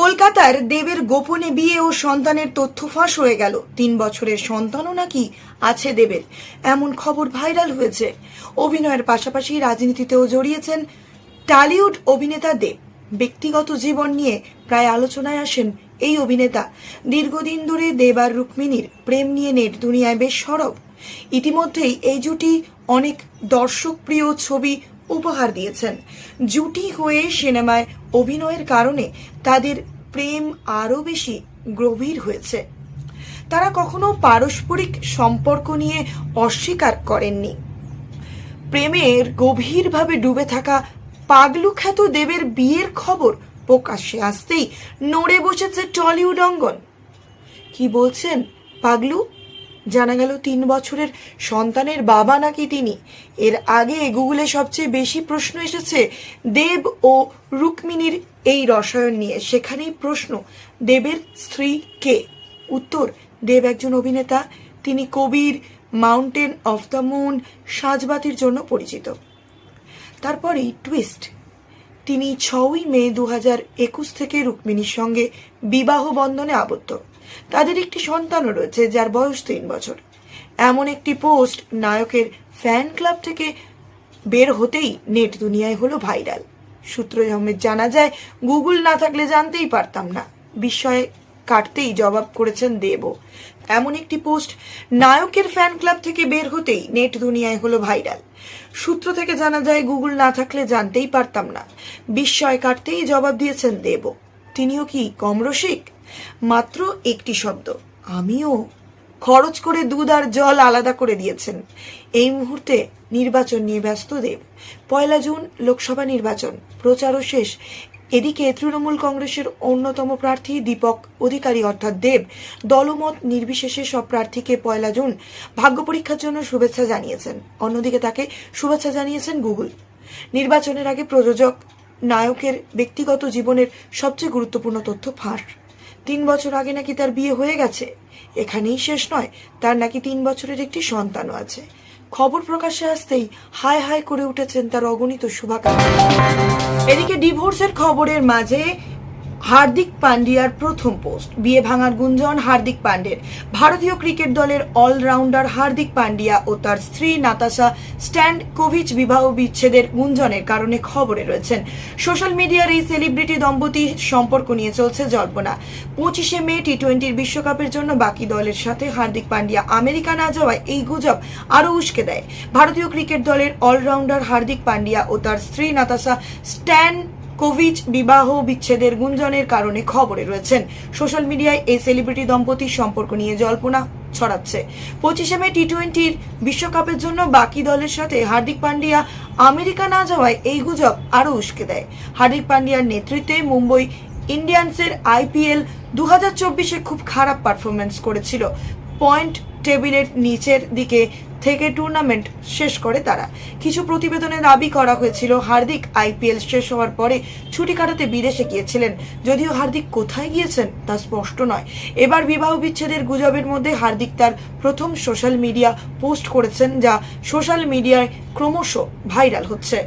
কলকাতার দেবের গোপনে বিয়ে ও সন্তানের তথ্য ফাঁস হয়ে গেল। তিন বছরের সন্তানও নাকি আছে দেবের। এমন খবর ভাইরাল হয়েছে। অভিনয়ের পাশাপাশি রাজনীতিতেও জড়িয়েছেন টালিউড অভিনেতা দেব। ব্যক্তিগত জীবন নিয়ে প্রায় আলোচনায় আসেন এই অভিনেতা। দীর্ঘদিন ধরে দেব আর রুক্মিণীর প্রেম নিয়ে নেট দুনিয়ায় বেশ সরব। ইতিমধ্যেই এই জুটি অনেক দর্শকপ্রিয় ছবি উপহার দিয়েছেন। জুটি হয়ে সিনেমায় অভিনয়ের কারণে তাদের প্রেম আরও বেশি গভীর হয়েছে। তারা কখনো পারস্পরিক সম্পর্ক নিয়ে অস্বীকার করেননি। প্রেমের গভীরভাবে ডুবে থাকা পাগলু খ্যাত দেবের বিয়ের খবর প্রকাশ্যে আসতেই নড়ে বসেছে টলিউড অঙ্গন। কি বলছেন পাগলু? জানা গেল তিন বছরের সন্তানের বাবা নাকি তিনি। এর আগে গুগলে সবচেয়ে বেশি প্রশ্ন এসেছে দেব ও রুক্মিণীর এই রসায়ন নিয়ে। সেখানেই প্রশ্ন, দেবের স্ত্রী কে? উত্তর, দেব একজন অভিনেতা, তিনি কবির মাউন্টেন অফ দ্য মুন সাজবাতির জন্য পরিচিত। তারপরেই টুইস্ট, তিনি ছয়ই মে দু হাজার একুশ থেকে রুক্মিণীর সঙ্গে বিবাহ বন্ধনে আবদ্ধ। তাদের একটি সন্তানও রয়েছে, যার বয়স তিন বছর। এমন একটি পোস্ট নায়কের ফ্যান ক্লাব থেকে বের হতেই নেট দুনিয়ায় হলো ভাইরাল। সূত্র আহমেদ জানা যায়, গুগল না থাকলে জানতেই পারতাম না। বিস্ময়ে কাটতেই জবাব করেছেন দেব। এমন একটি পোস্ট নায়কের ফ্যান ক্লাব থেকে বের হতেই নেট দুনিয়ায় হলো ভাইরাল। সূত্র থেকে জানা যায়, গুগল না থাকলে জানতেই পারতাম না। বিস্ময় কাটতেই জবাব দিয়েছেন দেব। তিনিও কি কম রসিক মাত্র একটি শব্দ। আমিও খরচ করে দুধ আর জল আলাদা করে দিয়েছেন। এই মুহূর্তে নির্বাচন নিয়ে ব্যস্ত দেব। পয়লা জুন লোকসভা নির্বাচন। প্রচারও শেষ। এদিকে তৃণমূল কংগ্রেসের অন্যতম প্রার্থী দীপক অধিকারী অর্থাৎ দেব দলমত নির্বিশেষে সব প্রার্থীকে পয়লা জুন ভাগ্য পরীক্ষার জন্য শুভেচ্ছা জানিয়েছেন। অন্যদিকে তাকে শুভেচ্ছা জানিয়েছেন গুগল। নির্বাচনের আগে প্রযোজক, নায়কের ব্যক্তিগত জীবনের সবচেয়ে গুরুত্বপূর্ণ তথ্য ফাঁস। তিন বছর আগে নাকি তার বিয়ে হয়ে গেছে। এখানেই শেষ নয়, তার নাকি তিন বছরের একটি সন্তানও আছে। খবর প্রকাশে আসতেই হায় হায় করে উঠেছেন তার অগণিত শুভাকাঙ্ক্ষী। এদিকে ডিভোর্সের খবরের মাঝে হার্দিক পান্ডিয়ার প্রথম পোস্ট। বিয়ে ভাঙার গুঞ্জন হার্দিক পান্ডের। ভারতীয় ক্রিকেট দলের অলরাউন্ডার হার্দিক পান্ডিয়া ও তার স্ত্রী নাতাশা স্ট্যান্ড কোভিচ বিবাহ বিচ্ছেদের গুঞ্জনের কারণে খবরে রয়েছেন। সোশ্যাল মিডিয়ার এই সেলিব্রিটি দম্পতি সম্পর্ক নিয়ে চলছে জল্পনা। পঁচিশে মে টি টোয়েন্টির বিশ্বকাপের জন্য বাকি দলের সাথে হার্দিক পান্ডিয়া আমেরিকা না যাওয়ায় এই গুজব আরও উস্কে দেয়। ভারতীয় ক্রিকেট দলের অলরাউন্ডার হার্দিক পান্ডিয়া ও তার স্ত্রী নাতাশা স্ট্যান কোভিচ বিবাহ বিচ্ছেদের গুঞ্জনের কারণে খবরে রয়েছেন। সোশ্যাল মিডিয়ায় এই সেলিব্রিটি দম্পতির সম্পর্ক নিয়ে জল্পনা ছড়াচ্ছে। পঁচিশে মে টি টোয়েন্টির বিশ্বকাপের জন্য বাকি দলের সাথে হার্দিক পান্ডিয়া আমেরিকা না যাওয়ায় এই গুজব আরও উস্কে দেয়। হার্দিক পান্ডিয়ার নেতৃত্বে মুম্বই ইন্ডিয়ান্সের আইপিএল দু হাজার চব্বিশে খুব খারাপ পারফরমেন্স করেছিল। পয়েন্ট টেবিলের নিচের দিকে থেকে টুর্নামেন্ট শেষ করে তারা। কিছু প্রতিবেদনে দাবি করা হয়েছিল, হার্দিক আইপিএল শেষ হওয়ার পরে ছুটি কাটাতে বিদেশে গিয়েছিলেন। যদিও হার্দিক কোথায় গিয়েছেন তা স্পষ্ট নয়। এবার বিবাহ বিচ্ছেদের গুজবের মধ্যে হার্দিক তার প্রথম সোশ্যাল মিডিয়া পোস্ট করেছেন, যা সোশ্যাল মিডিয়ায় ক্রমশ ভাইরাল হচ্ছে।